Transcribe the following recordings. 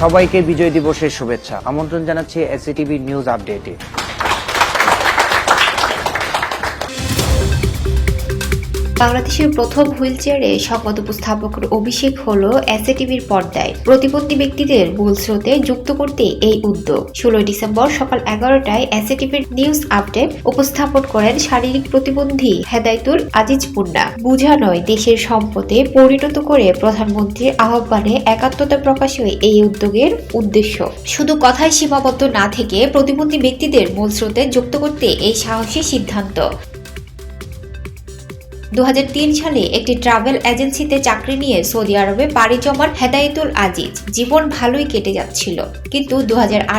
সবাইকে বিজয় দিবসের শুভেচ্ছা। আমন্ত্রণ জানাচ্ছি এসিটিভি নিউজ আপডেটে বাংলাদেশের প্রথম হুইল চেয়ারে সংবাদ উপস্থাপকের অভিষেক হল এসএটিভির পর্দায়। প্রতিবন্ধী ব্যক্তিদের মূল স্রোতে যুক্ত করতে এই উদ্যোগ। ষোলোই ডিসেম্বর সকাল এগারোটায় এসএটিভির নিউজ আপডেট উপস্থাপন করেন শারীরিক প্রতিবন্ধী হেদায়তুল আজিজ মুন্না। বুঝা নয় দেশের সম্পদে পরিণত করে প্রধানমন্ত্রীর আহ্বানে একাত্মতা প্রকাশই এই উদ্যোগের উদ্দেশ্য। শুধু কথায় সীমাবদ্ধ না থেকে প্রতিবন্ধী ব্যক্তিদের মূল স্রোতে যুক্ত করতে এই সাহসী সিদ্ধান্ত। দু হাজার তিন সালে একটি ট্রাভেল এজেন্সিতে চাকরি নিয়ে সৌদি আরবে পাড়ি জমান হেদায়েতুল আজিজ। জীবন ভালোই কেটে যাচ্ছিল। কিন্তু দু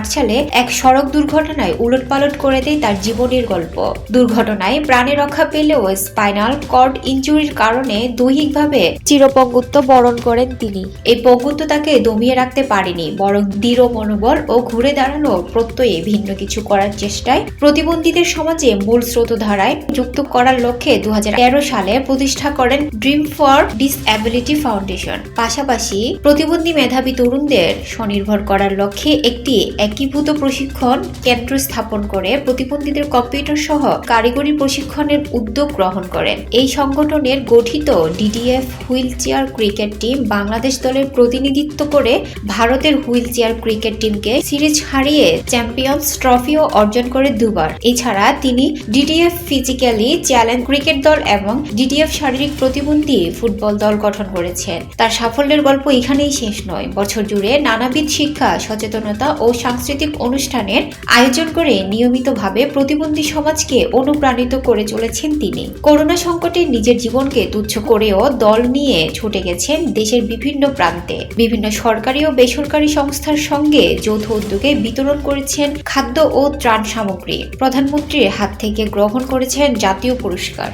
সালে এক সড়ক দুর্ঘটনায় উলটপালট করে দেয় তার জীবনের গল্প। দুর্ঘটনায় প্রাণে রক্ষা পেলেও স্পাইনাল কর্ড ইনজুরির কারণে দৈহিকভাবে চিরপঙ্গুত্ব বরণ করেন তিনি। এই পঙ্গুত্ব তাকে দমিয়ে রাখতে পারেনি, বরং দৃঢ় মনোবল ও ঘুরে দাঁড়ানো প্রত্যয়ে ভিন্ন কিছু করার চেষ্টায় প্রতিবন্ধীদের সমাজে মূল স্রোতধারায় যুক্ত করার লক্ষ্যে দু সালে প্রতিষ্ঠা করেন ড্রিম ফর ডিসএবিলিটি ফাউন্ডেশন পাশাপাশি প্রতিবন্ধী মেধাবী তরুণদের স্বনির্ভর করার লক্ষ্যে একটি একীভূত প্রশিক্ষণ কেন্দ্র স্থাপন করে প্রতিবন্ধীদের কম্পিউটার সহ কারিগরি প্রশিক্ষণের উদ্যোগ গ্রহণ করেন। এই সংগঠনের গঠিত DDF wheelchair cricket team Bangladesh দলের প্রতিনিধিত্ব করে ভারতের হুইল চেয়ার ক্রিকেট টিমকে সিরিজ হারিয়ে চ্যাম্পিয়ন্স ট্রফিও অর্জন করে দুবার। এছাড়া তিনি ডিডিএফ ফিজিক্যালি চ্যালেঞ্জ ক্রিকেট দল এবং ডিডিএফ শারীরিক প্রতিবন্ধী ফুটবল দল গঠন করেছেন। তার সাফল্যের গল্প এখানেই শেষ নয়। বছর জুড়ে নানাবিধ শিক্ষা, সচেতনতা ও সাংস্কৃতিক অনুষ্ঠানের আয়োজন করে নিয়মিতভাবে প্রতিবন্ধী সমাজকে অনুপ্রাণিত করে চলেছেন তিনি। করোনা সংকটে নিজের জীবনকে তুচ্ছ করেও দল নিয়ে ছুটে গেছেন দেশের বিভিন্ন প্রান্তে। বিভিন্ন সরকারি ও বেসরকারি সংস্থার সঙ্গে যৌথ উদ্যোগে বিতরণ করেছেন খাদ্য ও ত্রাণ সামগ্রী। প্রধানমন্ত্রীর হাত থেকে গ্রহণ করেছেন জাতীয় পুরস্কার।